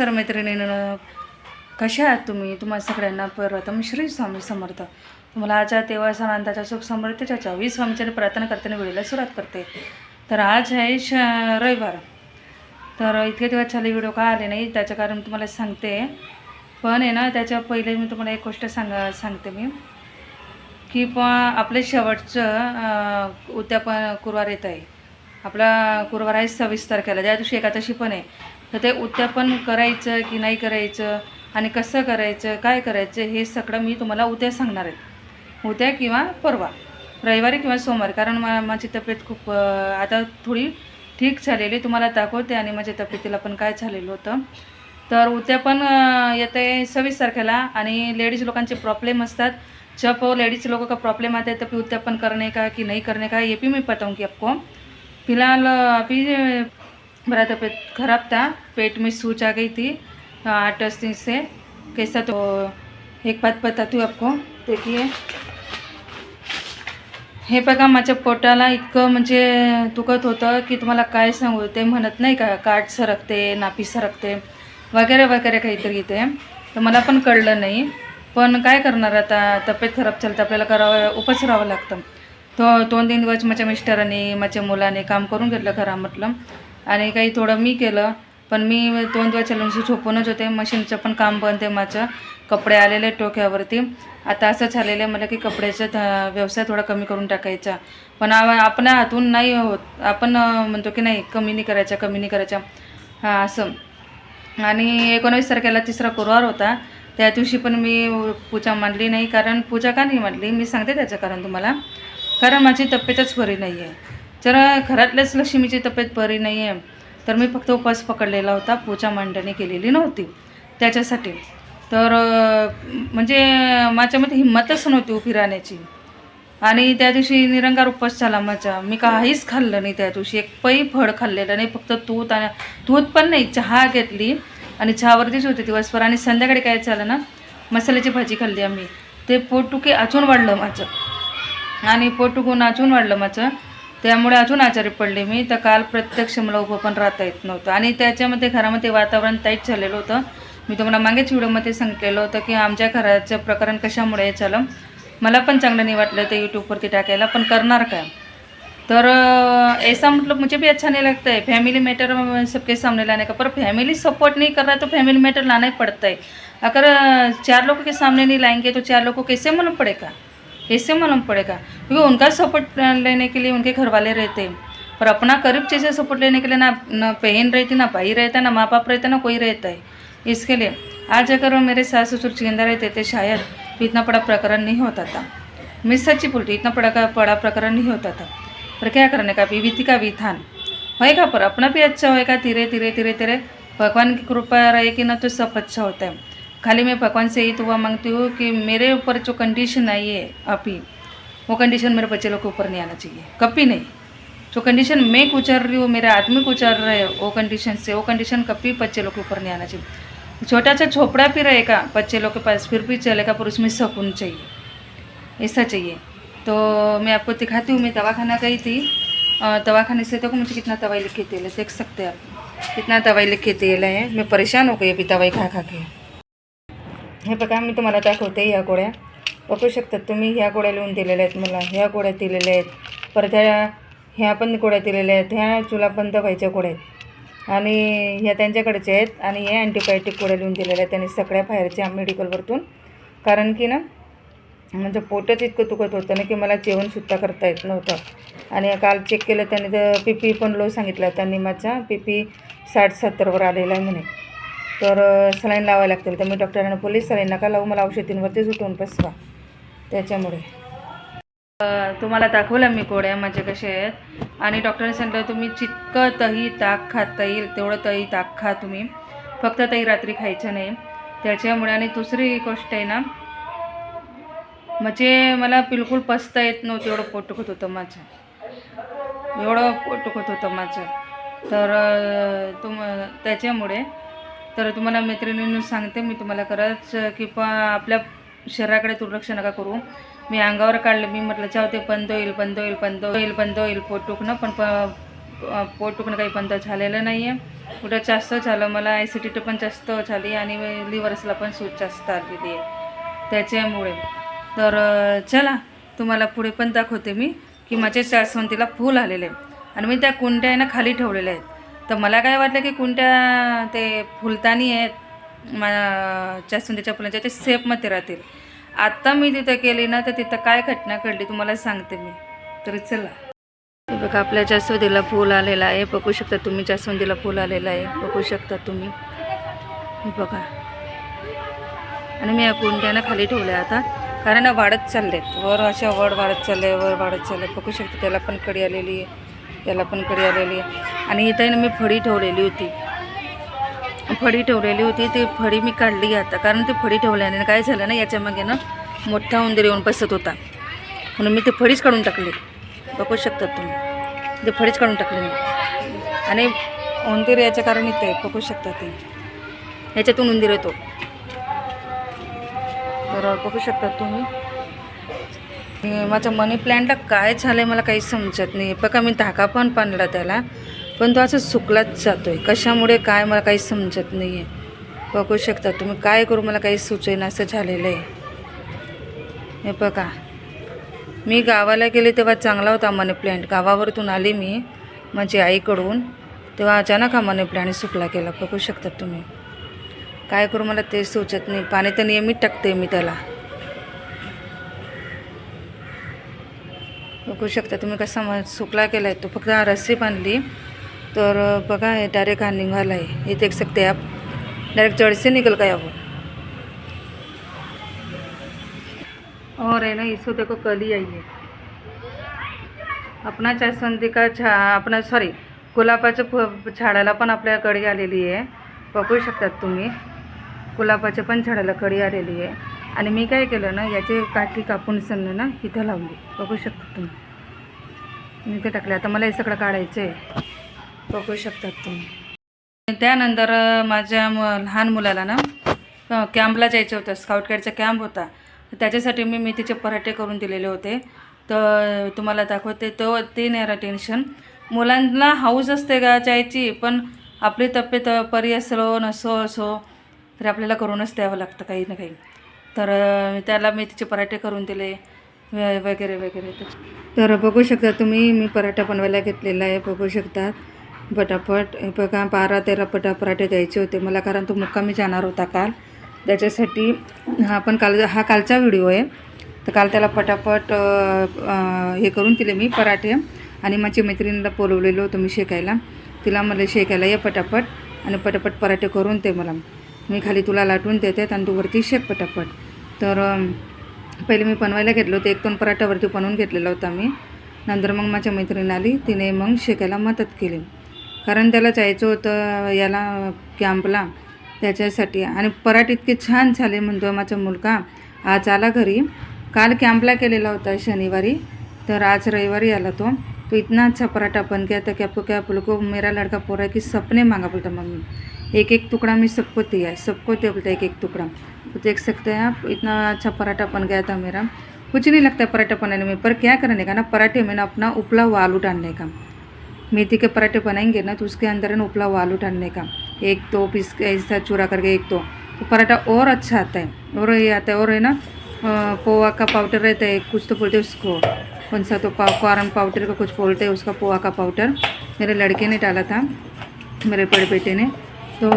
Sir मैत्रिणीनं कशा आहात तुम्ही? तुम्हाला सगळ्यांना प्रथम श्री स्वामी समर्थ. तुम्हाला आजच्या तेव्हा सणांताच्या सुख समृद्धीच्या चोवीस स्वामीच्या प्रार्थना करताना व्हिडिओला सुरुवात करते. तर आज आहे श रविवार. तर इतके दिवस झाले व्हिडिओ का आले नाही? त्याचं कारण तुम्हाला सांगते. पण आहे ना त्याच्या पहिले मी तुम्हाला एक गोष्ट सांगा सांगते मी. की प आपले शेवटचं उद्यापन गुरुवार येत आहे आपला गुरुवार आहे सव्वीस तारखेला. ज्या दिवशी एकादशी पण आहे. तर ते उद्यापन करायचं की नाही करायचं आणि कसं करायचं काय करायचं हे सगळं मी तुम्हाला उद्या सांगणार आहे. उद्या किंवा परवा रविवारी किंवा सोमवारी. कारण मा माझी तब्येत खूप आता थोडी ठीक झालेली तुम्हाला दाखवते आणि माझ्या तब्येतीला पण काय झालेलं होतं. तर उद्या पण येते आहे सव्वीस तारखेला आणि लेडीज लोकांचे प्रॉब्लेम असतात. जब लेडीज लोगों का प्रॉब्लम आता है तभी उद्यापन करने का कि नहीं करने का ये भी मैं बताऊंगी आपको. फिलहाल अभी मेरा तबीयत खराब था पेट में सूज आ गई थी आठ दस दिन से. कैसा तो एक बात बताती हूँ आपको देखिए. हे बघा माझ्या पोटाला इतकं म्हणजे दुखत होतं की तुम्हाला काय सांगू ते म्हणत नाही का काठ सरकते नापी सरकते वगैरे वगैरे काहीतरी इथे. तर मला पण कळलं नाही. पण काय करणार आता? तब्येत खराब चालतं आपल्याला करावं उपच राहावं लागतं. तो दोन तीन दिवस माझ्या मिस्टरांनी माझ्या मुलाने काम करून घेतलं घरामधलं. आणि काही थोडं मी केलं पण मी दोन दिवस चालून झोपूनच होते. मशीनचं पण काम बनते माझं. कपडे आलेले टोक्यावरती आता असं झालेलं आहे मला की कपड्याचा व्यवसाय थोडा कमी करून टाकायचा. पण आपण आपल्या हातून नाही होत. आपण म्हणतो की नाही कमी नाही करायचा कमी नाही करायचा. हां असं. आणि एकोणावीस तारखेला तिसरा गुरुवार होता. त्या दिवशी पण मी पूजा मांडली नाही कारण पूजा का नाही मांडली? मी सांगते त्याचं कारण तुम्हाला. कारण माझी तब्येतच बरी नाही आहे जर घरातल्याच लक्ष्मीची तब्येत बरी नाही आहे तर मी फक्त उपवास पकडलेला होता. पूजा मांडणी केलेली नव्हती त्याच्यासाठी. तर म्हणजे म्हणजे माझ्यामध्ये हिंमतच नव्हती उभी राहण्याची. आणि त्या दिवशी निरंगार उपवास झाला माझा. मी काहीच खाल्लं नाही त्या दिवशी. एक पै फळ खाल्लेलं नाही. फक्त तूत आणि तूत पण नाही. चहा घेतली आणि चहावरतीच होते दिवसभर. आणि संध्याकाळी काय झालं ना मसाल्याची भाजी खाल्ली आम्ही. ते पोटुके अजून वाढलं माझं. आणि पोटुकून अजून वाढलं माझं. त्यामुळे अजून आजारी पडले मी. तर काल प्रत्यक्ष मला उभं पण राहता येत नव्हतं. आणि त्याच्यामध्ये घरामध्ये वातावरण टाईट झालेलं होतं. मी तुम्हाला मागेच व्हिडिओमध्ये सांगितलेलं होतं की आमच्या घराचं प्रकरण कशामुळे हे झालं. मला पण चांगलं नाही वाटलं ते यूट्यूबवरती टाकायला पण करणार काय तर ऐसा मतलब मुझे भी अच्छा नहीं लगता है. फैमिली मैटर सबके सामने लाने का. पर फैमिली सपोर्ट नहीं कर रहा है तो फैमिली मैटर लाना ही पड़ता है. अगर चार लोगों के सामने नहीं लाएंगे तो चार लोगों को कैसे मालूम पड़ेगा? ऐसे मालूम पड़ेगा। क्योंकि उनका सपोर्ट लेने के लिए उनके घर वाले रहते। हैं पर अपना करीब चीज़ें सपोर्ट लेने के लिए ना ना बहन रहती ना भाई रहता ना माँ बाप रहता ना कोई रहता है। इसके लिए आज अगर वो मेरे सास ससुर जिंदा रहते थे शायद तो इतना बड़ा प्रकरण नहीं होता था। मैं सच्ची बोलती इतना बड़ा का बड़ा प्रकरण नहीं होता था। पर क्या करने का विविधि का विधान होएगा पर अपना भी अच्छा होएगा धीरे धीरे धीरे धीरे भगवान की कृपा रहेगी ना तो सब अच्छा होता है। खाली मैं भगवान से ही दुआ मांगती हूँ कि मेरे ऊपर जो कंडीशन आई है अभी वो कंडीशन मेरे बच्चे लोग के ऊपर नहीं आना चाहिए। कभी नहीं। जो कंडीशन मैं गुजर रही हूँ, मेरे आदमी गुजर रहे हैं, वो कंडीशन से, वो कंडीशन कभी बच्चे लोग के ऊपर नहीं आना चाहिए। छोटा सा झोपड़ा भी रहेगा, बच्चे लोग के पास फिर भी चलेगा, पर उसमें सुकून चाहिए। ऐसा चाहिए। तो मैं आपको दिखाती हूँ, मैं दवाखाना गई थी। दवाखाने से देखो मुझे कितना दवाई लिखी तेल है, देख सकते हैं आप। कितना दवाई लिख के है। मैं परेशान हो गई अभी दवाई खा खा के। हे बघा मी तुम्हाला दाखवते ह्या गोळ्या. बघू शकतात तुम्ही ह्या गोळ्या लिहून दिलेल्या आहेत मला. ह्या गोळ्या दिलेल्या आहेत. परत ह्या ह्या पण गोळ्या दिलेल्या आहेत. ह्या चुला पण व्हायच्या गोळ्या आहेत. आणि ह्या त्यांच्याकडच्या आहेत आणि हे अँटीबायोटिक गोळ्या लिहून दिलेल्या आहेत. त्यांनी सगळ्या बाहेरच्या मेडिकलवरतून कारण की ना म्हणजे पोटच इतकं दुखत होतं ना की मला जेवणसुद्धा करता येत नव्हतं. आणि काल चेक केलं त्यांनी तर पी पी पण लो सांगितलं. त्यांनी माझा पी पी साठ सत्तरवर आलेला आहे म्हणे. तर सलाईन लावायला लागतील. तर मी डॉक्टरांना बोलले सलाईन नका लावू. मला औषधींवरतीच उठवून बसवा. त्याच्यामुळे. तुम्हाला दाखवलं मी गोळ्या माझ्या कशा आहेत. आणि डॉक्टरांनी सांगितलं तुम्ही जितकं तही ताक खा येईल तेवढं तही ताक खा तुम्ही. फक्त तही रात्री खायचं नाही. त्याच्यामुळे आणि दुसरी गोष्ट आहे ना म्हणजे मला बिलकुल पचता येत नव्हतं एवढं पोट दुखत होतं माझं. एवढं पोट दुखत होतं माझं. तर तुम त्याच्यामुळे तर तुम्हाला मैत्रिणींनी सांगते मी तुम्हाला खरंच की प आपल्या शरीराकडे दुर्लक्ष नका करू. मी अंगावर काढलं मी म्हटलं जाऊ ते बंद होईल बंद होईल बंद होईल बंद होईल पोट दुखणं. पण प पोट दुखणं काही बंद झालेलं नाही आहे कुठं जास्त झालं मला ॲसिडिटी पण जास्त झाली आणि लिव्हर्सला पण सूट जास्त आलेली आहे त्याच्यामुळे. तर चला तुम्हाला पुढे पण दाखवते मी की माझ्या जास्वंदीला फूल आलेले. आहे आणि मी त्या कुंड्या आहे ना खाली ठेवलेल्या आहेत. तर मला काय वाटलं की कोणत्या ते फुलतानी आहेत मा जास्वंदीच्या फुलांच्या ते सेपमध्ये राहतील. आत्ता मी तिथं केली ना तर तिथं काय घटना घडली तुम्हाला सांगते मी. तर चला. हे बघा आपल्या जास्वंदीला फूल आलेला आहे बघू शकता तुम्ही जास्वंदीला फूल आलेला आहे बघू शकता तुम्ही. हे बघा. आणि मी या कुंड्यानं खाली ठेवल्या आता. कारण वाढत चालले आहेत वर अशा वड वाढत चालले वर वाढत चालले बघू शकता त्याला पण कडी आलेली आहे. त्याला पण कडी आलेली आहे. आणि इथे ना मी फळी ठेवलेली होती. फळी ठेवलेली होती ती फळी मी काढली आता. कारण ती फळी ठेवल्याने काय झालं ना याच्यामागे ना मोठा उंदीर येऊन बसत होता. म्हणून मी ती फळीच काढून टाकली. बघू शकतात तुम्ही. ते फळीच काढून टाकली मी. आणि उंदीर याच्या कारण इथे आहे, बघू शकता ते ह्याच्यातून उंदीर येतो. तर बघू शकतात तुम्ही. माझ्या मनी प्लॅन्टला काय झालं आहे मला काही समजत नाही बघा मी धागा पण पाणला त्याला पण तो असं सुकलाच जातो आहे कशामुळे काय मला काही समजत नाही आहे बघू शकता तुम्ही काय करू मला काही सुचेना असं झालेलं आहे. हे बघा मी गावाला गेले तेव्हा चांगला होता मनी प्लॅन्ट गावावरतून आली मी माझी आईकडून तेव्हा अचानक हा मनी प्लॅन्ट सुकला गेला. बघू शकता तुम्ही. काय करू मला ते सुचत नाही. पाणी तर नियमित टाकते मी त्याला. बघू शकता तुम्ही कसा मग सुकला केला आहे तो. फक्त रस्सी बांधली. तर बघा हे डायरेक्ट हा निघाला आहे हे देख सकते आप डायरेक्ट जड़ से निकल गया वो और है ना इसको देखो कली आई है अपना जास्वंदी का झा अपना सॉरी गुलाबाच्या फ झाडाला पण आपल्या कडी आलेली आहे. बघू शकतात तुम्ही. गुलाबाच्या पण झाडाला कडी आलेली आहे. आणि मी काय केलं ना याचे काठी कापून सन्न ना इथं लावली बघू शकता तुम्ही. मी इथे टाकले. आता मला हे सगळं काढायचं आहे बघू शकतात तुम्ही. त्यानंतर माझ्या म लहान मुलाला ना कॅम्पला जायचं होतं. स्काउट गाईडचा कॅम्प होता. त्याच्यासाठी मी मेथीचे पराठे करून दिलेले होते. तर तुम्हाला दाखवते तो ते नाही टेन्शन मुलांना हाऊस असते का जायची पण आपली तब्येत परी असलो नसो असो तर आपल्याला करूनच द्यावं लागतं काही ना काही. तर त्याला मेथीचे पराठे करून दिले वगैरे वगैरे. तर बघू शकता तुम्ही मी पराठा बनवायला घेतलेला आहे बघू शकता. पटापट बघा बारा तेरा पटा पराठे द्यायचे होते मला कारण तो मुक्कामी जाणार होता काल. त्याच्यासाठी हा पण काल हा कालचा व्हिडिओ आहे. तर काल त्याला पटापट हे करून दिले मी पराठे. आणि माझ्या मैत्रिणीला बोलवलेलो तुम्ही मी शेकायला. तिला मला शेकायला ये पटापट. आणि पटापट पराठे करून दे मला. मी खाली तुला लाटून देते आणि तू वरती शेक पटापट. तर पहिले मी बनवायला घेतलं होतं. एक दोन पराठ्यावरती बनवून घेतलेला होता मी. नंतर मग माझ्या मैत्रीण आली. तिने मग शेकायला मदत केली. कारण त्याला जायचं होतं याला कॅम्पला. त्याच्यासाठी. आणि पराठे इतके छान झाले म्हणतो माझा मुलगा. आज आला घरी. काल कॅम्पला केलेला होता शनिवारी. तर आज रविवारी आला तो. तो इतना अच्छा पराठा बन गया था कि आपको क्या बोलो मेरा लड़का पोरा की सपने मांगा बोलता मम्मी. एक एक टुकड़ा में सबको दिया है, सबको दे बोलता एक एक टुकड़ा। तो देख सकते हैं आप, इतना अच्छा पराठा बन गया था मेरा। कुछ नहीं लगता है पराठा बनाने में, पर क्या करने का ना, पराठे में ना अपना उपला हुआ आलू डालने का। मेथी के पराठे बनाएँगे ना तो उसके अंदर ना उपला हुआ आलू डालने का। एक दो पीस ऐसा चूरा करके एक दो। तो पराठा और अच्छा आता है, और ये आता है, और है ना पोहा का पाउडर रहता है, कुछ तो बोलते हैं उसको। कौन सा तो कॉर्न पाउडर का कुछ बोलते हैं, उसका पोहा का पाउडर। मेरे लड़के ने डाला था, मेरे बड़े बेटे ने। तो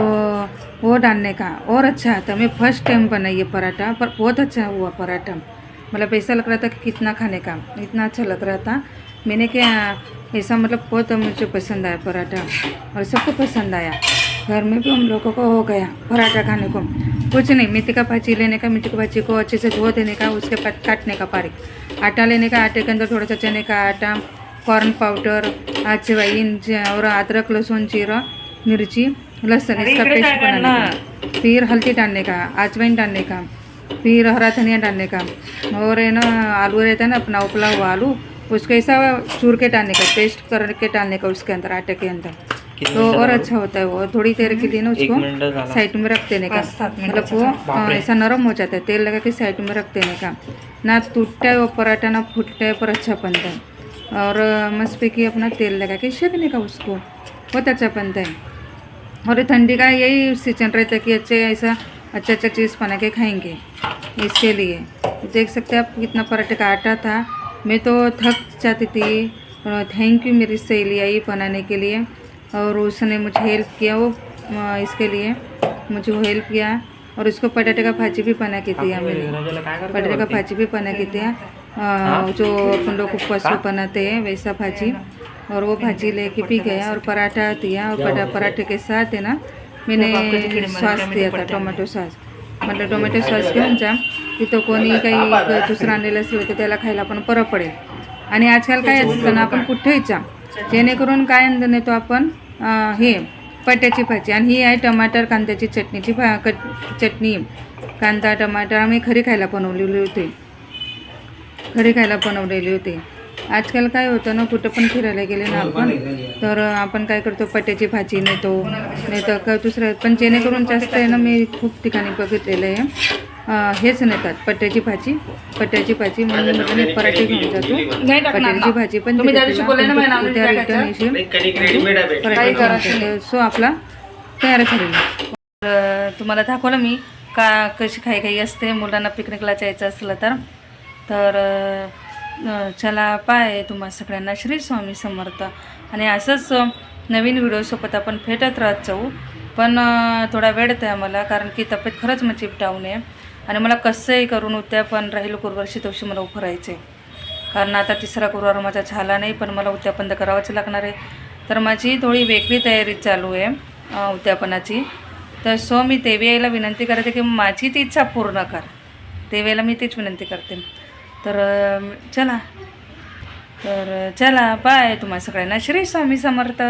वो डालने का और अच्छा आता मैं फ़र्स्ट टाइम बनाई ये पराठा, पर बहुत अच्छा हुआ पराठा। मतलब ऐसा लग रहा था कि कितना खाने का, इतना अच्छा लग रहा था। मैंने क्या, ऐसा मतलब बहुत मुझे पसंद आया पराठा, और सबको पसंद आया। घर में भी हम लोगों को हो गया पराठा खाने को। कुछ नहीं मेथी का भाजी लेने का मेथी की भाजी को अच्छे से धो देने का, उसके बाद काटने का बारीक। आटा लेने का, आटे के अंदर थोड़ा सा चने का आटा कॉर्न पाउडर अजवाइन और अदरक, लहसुन, जीरा, मिर्ची। लहसुन इसका पेस्ट बनाने का। फिर हल्दी डालने का अजवाइन डालने का फिर हरा धनिया डालने का। और है ना आलू रहता है ना अपना उपला हुआ आलू उसको ऐसा चूर के डालने का पेस्ट करके डालने का उसके अंदर आटे के अंदर। तो और अच्छा होता है वो थोड़ी देर के लिए ना उसको साइड में रख देने का। मतलब वो ऐसा नरम हो जाता है तेल लगा के साइड में रख देने का। ना टूटता है वो पराठा ना फूटता है पर अच्छा बनता है। और अ, मस्तपैकी अपना तेल लगा के सेकने का उसको बहुत अच्छा बनता है। और ये ठंडी का यही सीज़न रहता है कि अच्छे ऐसा अच्छा अच्छा चीज़ बना के खाएँगे इसके लिए। देख सकते हैं आप कितना पराठे का आटा था। मैं तो थक जाती थी। थैंक यू मेरी सहेली आई बनाने के लिए। और उसने मुझे हेल्प किया वो इसके लिए मुझे वो हेल्प किया। और उसको पटाटे का भाजी भी बना के दिया मैंने। पटाटे का भाजी भी बना के दिया। जो अपन लोग उपवास बनाते हैं वैसा भाजी। और वो भाजी लेके पी गया और पराठा दिया और परा, पराठे के साथ है ना? मैंने सॉस दिया था टोमॅटो सॉस। म्हटलं टोमॅटो सॉस घेऊन जा तिथं कोणी काही दुसरं आणलेलं असेल तर त्याला खायला पण बरं पडेल. आणि आजकाल काय असतं ना आपण कुठेही जा जेणेकरून काय आणलं नेतो आपण हे पट्याची भाजी. आणि ही आहे टमाटर कांद्याची चटणीची भा कट चटणी कांदा टमाटर आम्ही खरी खायला बनवलेली होती. घरी खायला बनवलेली होती. आजकाल काय होतं ना कुठं पण फिरायला गेले ना आपण तर आपण काय करतो पट्याची भाजी नेतो नाही तर का दुसरं पण जेणेकरून जास्त आहे ना मी खूप ठिकाणी बघितलेलं आहे. हेच नेतात पट्ट्याची भाजी पट्ट्याची भाजी म्हणून मी पराठे घेऊन जातो. पट्ट्याची भाजी पण उद्या रिटर्न. सो आपला तयार झालेला तुम्हाला दाखवलं मी का कशी काही काही असते मुलांना पिकनिकला जायचं असलं तर. तर चला पाय तुम्हा सगळ्यांना. श्री स्वामी समर्थ. आणि असंच नवीन व्हिडिओसोबत आपण भेटत राहत जाऊ. पण थोडा वेळ आहे मला कारण की तब्येत खरंच मग चिपटावून आहे. आणि मला कसंही करून उद्यापन राहील गुरुवारशी तोशी मला उभं कारण आता तिसरा गुरुवार माझा झाला नाही पण मला उद्यापन तर करावंच लागणार आहे. तर माझी थोडी वेगळी तयारी चालू आहे उद्यापनाची. तर सो मी देवी आईला विनंती करते की माझी ती इच्छा पूर्ण कर. देवीला मी तीच विनंती करते. तर चला. तर चला बाय तुम्हा सगळ्यांना. श्री स्वामी समर्थ.